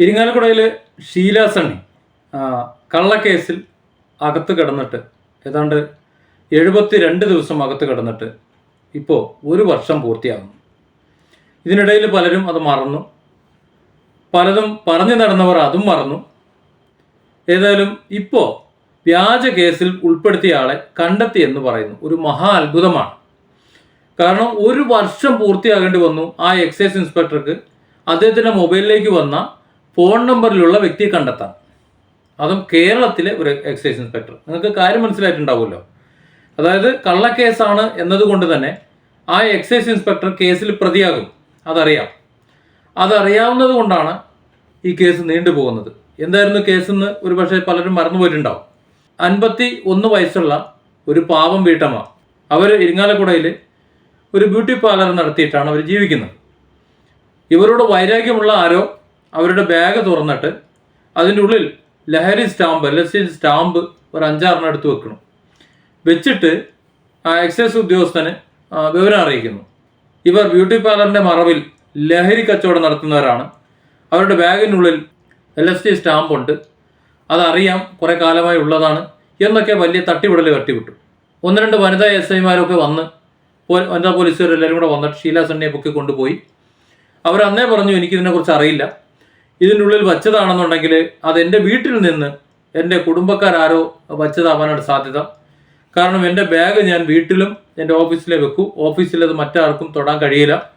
ഇരിങ്ങാലക്കുടയിൽ ഷീല സണ്ണി കള്ളക്കേസിൽ അകത്ത് കിടന്നിട്ട് ഏതാണ്ട് എഴുപത്തി രണ്ട് ദിവസം അകത്ത് കിടന്നിട്ട് ഇപ്പോൾ ഒരു വർഷം പൂർത്തിയാകുന്നു. ഇതിനിടയിൽ പലരും അത് മറന്നു. പലതും പറഞ്ഞു നടന്നവർ അതും മറന്നു. ഏതായാലും ഇപ്പോൾ വ്യാജ കേസിൽ ഉൾപ്പെടുത്തിയ ആളെ കണ്ടെത്തി എന്ന് പറയുന്നു. ഒരു മഹാ അത്ഭുതമാണ്. കാരണം ഒരു വർഷം പൂർത്തിയാകേണ്ടി വന്നു ആ എക്സൈസ് ഇൻസ്പെക്ടർക്ക്. അദ്ദേഹത്തിന്റെ മൊബൈലിലേക്ക് വന്ന ഫോൺ നമ്പറിലുള്ള വ്യക്തിയെ കണ്ടെത്താം. അതും കേരളത്തിലെ ഒരു എക്സൈസ് ഇൻസ്പെക്ടർ നിങ്ങൾക്ക് കാര്യം മനസ്സിലായിട്ടുണ്ടാവുമല്ലോ. അതായത് കള്ളക്കേസാണ് എന്നതുകൊണ്ട് തന്നെ ആ എക്സൈസ് ഇൻസ്പെക്ടർ കേസിൽ പ്രതിയാകും. അതറിയാം. അതറിയാവുന്നത് കൊണ്ടാണ് ഈ കേസ് നീണ്ടുപോകുന്നത് എന്തായിരുന്നു കേസെന്ന് ഒരു പക്ഷേ പലരും മറന്നുപോയിട്ടുണ്ടാവും അൻപത്തി ഒന്ന് വയസ്സുള്ള ഒരു പാവം വീട്ടമ്മ. അവർ ഇരിങ്ങാലക്കുടയിൽ ഒരു ബ്യൂട്ടി പാർലർ നടത്തിയിട്ടാണ് അവർ ജീവിക്കുന്നത്. ഇവരോട് വൈരാഗ്യമുള്ള ആരോ അവരുടെ ബാഗ് തുറന്നിട്ട് അതിന്റെ ഉള്ളിൽ ലഹരി സ്റ്റാമ്പ് എൽ എസ് സ്റ്റാമ്പ് ഒരു അഞ്ചാറെണ്ണം എടുത്ത് വെക്കണം. വെച്ചിട്ട് ആ എക്സൈസ് ഉദ്യോഗസ്ഥന് വിവരം അറിയിക്കുന്നു. ഇവർ ബ്യൂട്ടി പാർലറിന്റെ മറവിൽ ലഹരി കച്ചവടം നടത്തുന്നവരാണ്. അവരുടെ ബാഗിനുള്ളിൽ എൽ എസ് ടി സ്റ്റാമ്പ് ഉണ്ട്. അതറിയാം കുറേ കാലമായി ഉള്ളതാണ് എന്നൊക്കെ വലിയ തട്ടിവിടൽ തട്ടിവിട്ടു ഒന്ന് രണ്ട് വനിതാ എസ് ഐമാരൊക്കെ വന്ന് വനിതാ പോലീസുകാർ എല്ലാവരും കൂടെ വന്നിട്ട് ഷീല സണ്ണിയെ പൊക്കി കൊണ്ടുപോയി അവർ അന്നേ പറഞ്ഞു എനിക്കിതിനെക്കുറിച്ച് അറിയില്ല. ഇതിന്റെ ഉള്ളിൽ വച്ചതാണെന്നുണ്ടെങ്കിൽ അത് എന്റെ വീട്ടിൽ നിന്ന് എന്റെ കുടുംബക്കാരാരോ വച്ചതാവാനാണ് സാധ്യത. കാരണം എന്റെ ബാഗ് ഞാൻ വീട്ടിലും എന്റെ ഓഫീസിലെ വെക്കും. ഓഫീസിൽ അത് മറ്റാർക്കും തൊടാൻ കഴിയില്ല.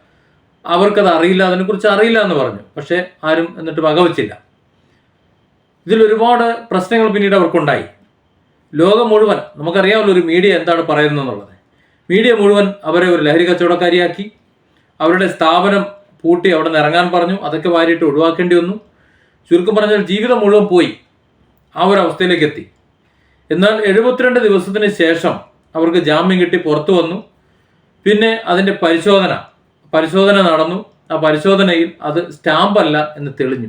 അവർക്കത് അറിയില്ല അതിനെക്കുറിച്ച് അറിയില്ല എന്ന് പറഞ്ഞു. പക്ഷേ ആരും എന്നിട്ട് വകവച്ചില്ല. ഇതിൽ ഒരുപാട് പ്രശ്നങ്ങൾ പിന്നീട് അവർക്കുണ്ടായി. ലോകം മുഴുവൻ നമുക്കറിയാമല്ലോ ഒരു മീഡിയ എന്താണ് പറയുന്നത് എന്നുള്ളത് മീഡിയ മുഴുവൻ അവരെ ഒരു ലഹരി കച്ചവടക്കാരിയാക്കി. അവരുടെ സ്ഥാപനം പൂട്ടി അവിടെ നിന്ന് ഇറങ്ങാൻ പറഞ്ഞു. അതൊക്കെ വാരിയിട്ട് ഒഴിവാക്കേണ്ടി വന്നു. ചുരുക്കം പറഞ്ഞാൽ ജീവിതം മുഴുവൻ പോയി. ആ ഒരു അവസ്ഥയിലേക്ക് എത്തി. എന്നാൽ എഴുപത്തിരണ്ട് ദിവസത്തിന് ശേഷം അവർക്ക് ജാമ്യം കിട്ടി പുറത്തു വന്നു. പിന്നെ അതിന്റെ പരിശോധന പരിശോധന നടന്നു. ആ പരിശോധനയിൽ അത് സ്റ്റാമ്പല്ല എന്ന് തെളിഞ്ഞു.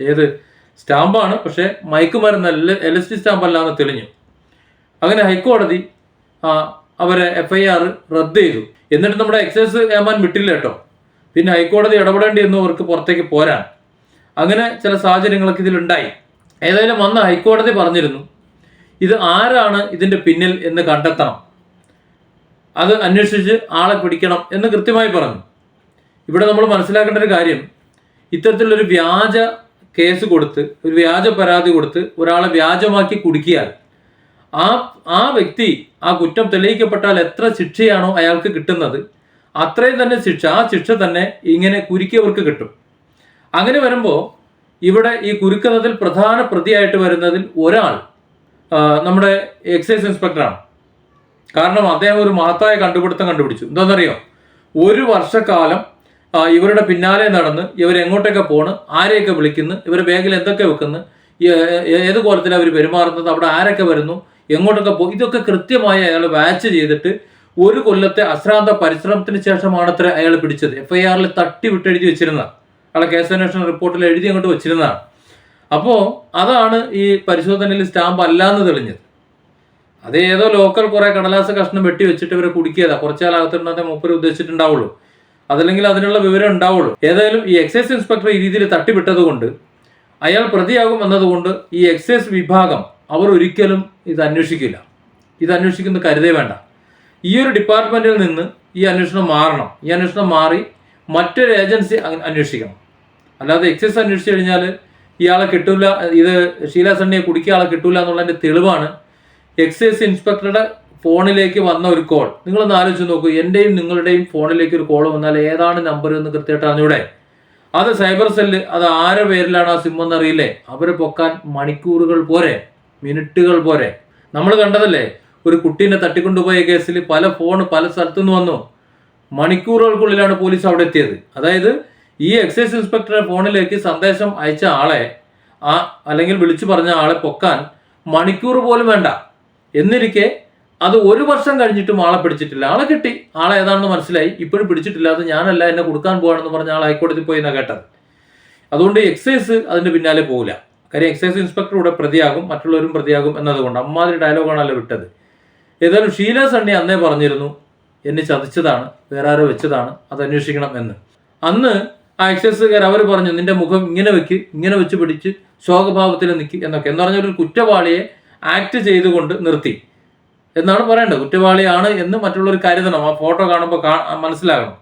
ഏത് സ്റ്റാമ്പാണ് പക്ഷേ മയക്കുമരുന്ന് എൽ എസ് ടി സ്റ്റാമ്പല്ല എന്ന് തെളിഞ്ഞു. അങ്ങനെ ഹൈക്കോടതി അവരെ എഫ് ഐ ആർ റദ്ദ് ചെയ്തു. എന്നിട്ട് നമ്മുടെ എക്സൈസ് ഏമാൻ വിട്ടില്ല കേട്ടോ. പിന്നെ ഹൈക്കോടതി ഇടപെടേണ്ടി വന്നു അവർക്ക് പുറത്തേക്ക് പോരാൻ. അങ്ങനെ ചില സാഹചര്യങ്ങളൊക്കെ ഇതിലുണ്ടായി. ഏതായാലും അന്ന് ഹൈക്കോടതി പറഞ്ഞിരുന്നു ഇത് ആരാണ് ഇതിന്റെ പിന്നിൽ എന്ന് കണ്ടെത്തണം. അത് അന്വേഷിച്ച് ആളെ പിടിക്കണം എന്ന് കൃത്യമായി പറഞ്ഞു. ഇവിടെ നമ്മൾ മനസ്സിലാക്കേണ്ട ഒരു കാര്യം ഇത്തരത്തിലൊരു വ്യാജ കേസ് കൊടുത്ത് ഒരു വ്യാജ പരാതി കൊടുത്ത് ഒരാളെ വ്യാജമാക്കി കുടുക്കിയാൽ ആ ആ വ്യക്തി ആ കുറ്റം തെളിയിക്കപ്പെട്ടാൽ എത്ര ശിക്ഷയാണോ അയാൾക്ക് കിട്ടുന്നത്? അത്രയും തന്നെ ശിക്ഷ ആ ശിക്ഷ തന്നെ ഇങ്ങനെ കുരുക്കിയവർക്ക് കിട്ടും. അങ്ങനെ വരുമ്പോൾ ഇവിടെ ഈ കുരുക്കുന്നതിൽ പ്രധാന പ്രതിയായിട്ട് വരുന്നതിൽ ഒരാൾ നമ്മുടെ എക്സൈസ് ഇൻസ്പെക്ടറാണ്. കാരണം അദ്ദേഹം ഒരു മഹത്തായ കണ്ടുപിടുത്തം കണ്ടുപിടിച്ചു. എന്താണെന്നറിയോ? ഒരു വർഷക്കാലം ഇവരുടെ പിന്നാലെ നടന്ന് ഇവർ എങ്ങോട്ടൊക്കെ പോണ് ആരെയൊക്കെ വിളിക്കുന്നു ഇവർ ബാഗിൽ എന്തൊക്കെ വെക്കുന്നു ഏത് കോലത്തിൽ അവർ പെരുമാറുന്നത് അവിടെ ആരൊക്കെ വരുന്നു എങ്ങോട്ടൊക്കെ പോകും ഇതൊക്കെ കൃത്യമായി അയാൾ വാച്ച് ചെയ്തിട്ട് ഒരു കൊല്ലത്തെ അശ്രാന്ത പരിശ്രമത്തിന് ശേഷമാണ് അത്ര അയാൾ പിടിച്ചത്. എഫ് ഐ ആറിൽ തട്ടി വിട്ടെഴുതി വെച്ചിരുന്ന അയാളെ കേസന്വേഷണ റിപ്പോർട്ടിൽ എഴുതി അങ്ങോട്ട് വെച്ചിരുന്നതാണ്. അപ്പോൾ അതാണ് ഈ പരിശോധനയിൽ സ്റ്റാമ്പ് അല്ലാന്ന് തെളിഞ്ഞത്. അത് ഏതോ ലോക്കൽ കുറെ കടലാസ കഷ്ണം വെട്ടി വെച്ചിട്ട് ഇവരെ കുടിക്കിയതാ. കുറച്ചാലകത്തുണ്ടെന്നേ മൂപ്പര് ഉദ്ദേശിച്ചിട്ടുണ്ടാവുള്ളൂ. അതല്ലെങ്കിൽ അതിനുള്ള വിവരം ഉണ്ടാവുള്ളൂ. ഏതായാലും ഈ എക്സൈസ് ഇൻസ്പെക്ടർ ഈ രീതിയിൽ തട്ടിവിട്ടത് കൊണ്ട് അയാൾ പ്രതിയാകും എന്നതുകൊണ്ട് ഈ എക്സൈസ് വിഭാഗം അവർ ഒരിക്കലും ഇത് അന്വേഷിക്കില്ല. ഇത് അന്വേഷിക്കുന്ന കരുതേ വേണ്ട. ഈ ഒരു ഡിപ്പാർട്ട്മെന്റിൽ നിന്ന് ഈ അന്വേഷണം മാറണം. ഈ അന്വേഷണം മാറി മറ്റൊരു ഏജൻസി അന്വേഷിക്കണം. അല്ലാതെ എക്സൈസ് അന്വേഷിച്ച് കഴിഞ്ഞാൽ ഇയാളെ കിട്ടൂല ഇത് ഷീല സണ്ണിയെ കുടിക്കുക ആളെ കിട്ടൂല എന്നുള്ളതിന്റെ തെളിവാണ് എക്സൈസ് ഇൻസ്പെക്ടറുടെ ഫോണിലേക്ക് വന്ന ഒരു കോൾ നിങ്ങളൊന്ന് ആലോചിച്ച് നോക്കൂ എന്റെയും നിങ്ങളുടെയും ഫോണിലേക്ക് ഒരു കോൾ വന്നാൽ ഏതാണ് നമ്പർ എന്ന് കൃത്യമായിട്ട് അറിഞ്ഞൂടെ? അത് സൈബർ സെല്ല് അത് ആരെ പേരിലാണ് ആ സിം എന്ന് അറിയില്ലേ? അവരെ പൊക്കാൻ മണിക്കൂറുകൾ പോരെ മിനിറ്റുകൾ പോരെ. നമ്മൾ കണ്ടതല്ലേ? ഒരു കുട്ടീനെ തട്ടിക്കൊണ്ടുപോയ കേസിൽ പല ഫോൺ പല സ്ഥലത്തു നിന്ന് വന്നു. മണിക്കൂറുകൾക്കുള്ളിലാണ് പോലീസ് അവിടെ എത്തിയത്. അതായത് ഈ എക്സൈസ് ഇൻസ്പെക്ടറുടെ ഫോണിലേക്ക് സന്ദേശം അയച്ച ആളെ ആ അല്ലെങ്കിൽ വിളിച്ചു പറഞ്ഞ ആളെ പൊക്കാൻ മണിക്കൂർ പോലും വേണ്ട. എന്നിരിക്കെ അത് ഒരു വർഷം കഴിഞ്ഞിട്ടും ആളെ പിടിച്ചിട്ടില്ല. ആളെ കിട്ടി. ആളെ ഏതാണെന്ന് മനസ്സിലായി. ഇപ്പോഴും പിടിച്ചിട്ടില്ല. അത് ഞാനല്ല എന്നെ കൊടുക്കാൻ പോവാണെന്ന് പറഞ്ഞ ആൾ ഹൈക്കോടതി പോയി എന്നാ കേട്ടത്. അതുകൊണ്ട് എക്സൈസ് അതിന്റെ പിന്നാലെ പോകില്ല കാര്യം എക്സൈസ് ഇൻസ്പെക്ടർ ഇവിടെ പ്രതിയാകും മറ്റുള്ളവരും പ്രതിയാകും എന്നതുകൊണ്ട് അമ്മാതിരി ഡയലോഗാണല്ലോ വിട്ടത്. ഏതായാലും ഷീല സണ്ണി അന്നേ പറഞ്ഞിരുന്നു എന്നെ ചതിച്ചതാണ് വേറെ ആരോ വെച്ചതാണ് അത് അന്വേഷിക്കണം എന്ന്. അന്ന് ആ എക്സൈസുകാർ അവർ പറഞ്ഞു നിന്റെ മുഖം ഇങ്ങനെ വെക്ക് ഇങ്ങനെ വെച്ച് പിടിച്ച് ശോകഭാവത്തിൽ നിൽക്ക് എന്നൊക്കെ എന്ന് പറഞ്ഞ ഒരു കുറ്റവാളിയെ ആക്ട് ചെയ്തുകൊണ്ട് നിർത്തി. എന്നാണ് പറയേണ്ടത്. കുറ്റവാളിയാണ് എന്ന് മറ്റുള്ളവർ കരുതണം. ആ ഫോട്ടോ കാണുമ്പോൾ മനസ്സിലാകണം.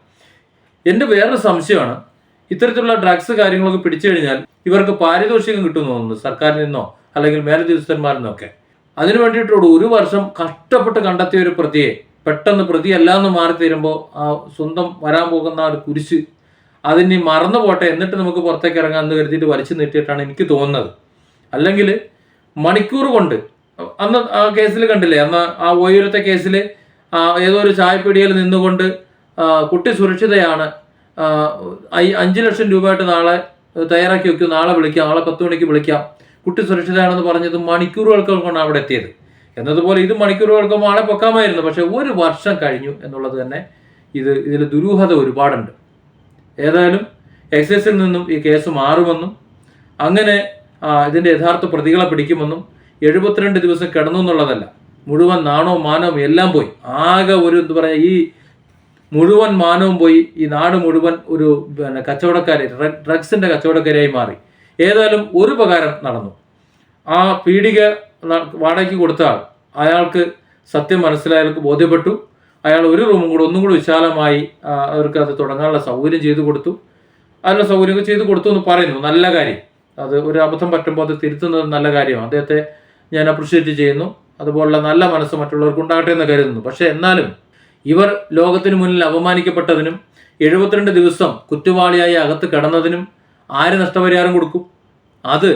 എന്റെ വേറൊരു സംശയമാണ്. ഇത്തരത്തിലുള്ള ഡ്രഗ്സ് കാര്യങ്ങളൊക്കെ പിടിച്ചു കഴിഞ്ഞാൽ ഇവർക്ക് പാരിതോഷികം കിട്ടുമെന്ന് തോന്നുന്നു. സർക്കാരിൽ നിന്നോ അല്ലെങ്കിൽ മേലധ്യസ്ഥന്മാരിൽ നിന്നൊക്കെ അതിനു വേണ്ടിയിട്ടുള്ള ഒരു വർഷം കഷ്ടപ്പെട്ട് കണ്ടെത്തിയ ഒരു പ്രതിയെ പെട്ടെന്ന് പ്രതി അല്ലാന്ന് മാറി തീരുമ്പോൾ ആ സ്വന്തം വരാൻ പോകുന്ന ഒരു കുരിശ് അതിനി മറന്നു പോട്ടെ എന്നിട്ട് നമുക്ക് പുറത്തേക്ക് ഇറങ്ങാം എന്ന് കരുതിയിട്ട് വലിച്ചു നീട്ടിയിട്ടാണ് എനിക്ക് തോന്നുന്നത്. അല്ലെങ്കിൽ മണിക്കൂർ കൊണ്ട് അന്ന് ആ കേസിൽ കണ്ടില്ലേ അന്ന് ആ ഓയൂരത്തെ കേസിൽ ഏതോ ഒരു ചായപ്പീടികയിൽ നിന്നുകൊണ്ട് കുട്ടി സുരക്ഷിതയാണ് അഞ്ച് ലക്ഷം രൂപയായിട്ട് നാളെ തയ്യാറാക്കി വെക്കും നാളെ വിളിക്കാം നാളെ പത്ത് മണിക്ക് വിളിക്കാം കുട്ടി സുരക്ഷിതയാണെന്ന് പറഞ്ഞത് മണിക്കൂറുകൾക്ക് കൊണ്ടാണ് അവിടെ എത്തിയത്. എന്നതുപോലെ ഇത് മണിക്കൂറുകൾക്ക് ആളെ പൊക്കാമായിരുന്നു. പക്ഷെ ഒരു വർഷം കഴിഞ്ഞു എന്നുള്ളത് തന്നെ ഇത് ഇതിൽ ദുരൂഹത ഒരുപാടുണ്ട്. ഏതായാലും എക്സൈസിൽ നിന്നും ഈ കേസ് മാറുമെന്നും അങ്ങനെ ഇതിന്റെ യഥാർത്ഥ പ്രതികളെ പിടിക്കുമെന്നും എഴുപത്തിരണ്ട് ദിവസം കിടന്നു എന്നുള്ളതല്ല മുഴുവൻ നാണവും മാനവും എല്ലാം പോയി. ആകെ ഒരു എന്താ പറയുക ഈ മുഴുവൻ മാനവും പോയി ഈ നാട് മുഴുവൻ ഒരു പിന്നെ കച്ചവടക്കാരെ ഡ്രഗ്സിന്റെ കച്ചവടക്കാരായി മാറി. ഏതായാലും ഒരു ഉപകാരം നടന്നു. ആ പീഡിക വാടകയ്ക്ക് കൊടുത്ത ആൾ അയാൾക്ക് സത്യം മനസ്സിലായവർക്ക് ബോധ്യപ്പെട്ടു. അയാൾ ഒരു റൂമും കൂടെ ഒന്നും കൂടി വിശാലമായി അവർക്ക് അത് തുടങ്ങാനുള്ള സൗകര്യം ചെയ്തു കൊടുത്തു. അതിനുള്ള സൗകര്യമൊക്കെ ചെയ്തു കൊടുത്തു എന്ന് പറയുന്നു. നല്ല കാര്യം. അത് ഒരു അബദ്ധം പറ്റുമ്പോൾ അത് തിരുത്തുന്നത് നല്ല കാര്യമാണ്. അദ്ദേഹത്തെ ഞാൻ അപ്രിഷ്യേറ്റ് ചെയ്യുന്നു. അതുപോലുള്ള നല്ല മനസ്സ് മറ്റുള്ളവർക്ക് ഉണ്ടാകട്ടെ എന്ന് കരുതുന്നു. പക്ഷേ എന്നാലും ഇവർ ലോകത്തിന് മുന്നിൽ അപമാനിക്കപ്പെട്ടതിനും എഴുപത്തിരണ്ട് ദിവസം കുറ്റവാളിയായി അകത്ത് കിടന്നതിനും ആര് നഷ്ടപരിഹാരം കൊടുക്കും? അത്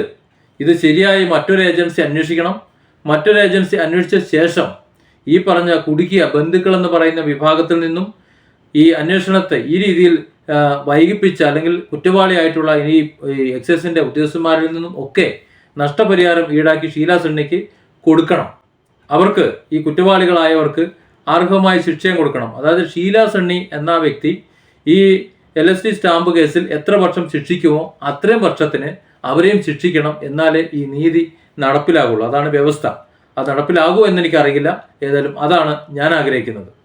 ഇത് ശരിയായി മറ്റൊരു ഏജൻസി അന്വേഷിക്കണം. മറ്റൊരു ഏജൻസി അന്വേഷിച്ച ശേഷം ഈ പറഞ്ഞ കുടുക്കിയ ബന്ധുക്കൾ എന്ന് പറയുന്ന വിഭാഗത്തിൽ നിന്നും ഈ അന്വേഷണത്തെ ഈ രീതിയിൽ വൈകിപ്പിച്ച അല്ലെങ്കിൽ കുറ്റവാളിയായിട്ടുള്ള ഈ എക്സൈസിന്റെ ഉദ്യോഗസ്ഥന്മാരിൽ നിന്നും ഒക്കെ നഷ്ടപരിഹാരം ഈടാക്കി ഷീല സണ്ണിക്ക് കൊടുക്കണം. അവർക്ക് ഈ കുറ്റവാളികളായവർക്ക് അർഹമായ ശിക്ഷയും കൊടുക്കണം. അതായത് ഷീല സണ്ണി എന്ന വ്യക്തി ഈ എൽ എസ് ഡി സ്റ്റാമ്പ് കേസിൽ എത്ര വർഷം ശിക്ഷിക്കുമോ അത്രയും വർഷത്തിന് അവരെയും ശിക്ഷിക്കണം എന്നാലേ ഈ നീതി നടപ്പിലാകുള്ളൂ. അതാണ് വ്യവസ്ഥ. അത് നടപ്പിലാകുമോ എന്ന് എനിക്കറിയില്ല. ഏതായാലും അതാണ് ഞാൻ ആഗ്രഹിക്കുന്നത്.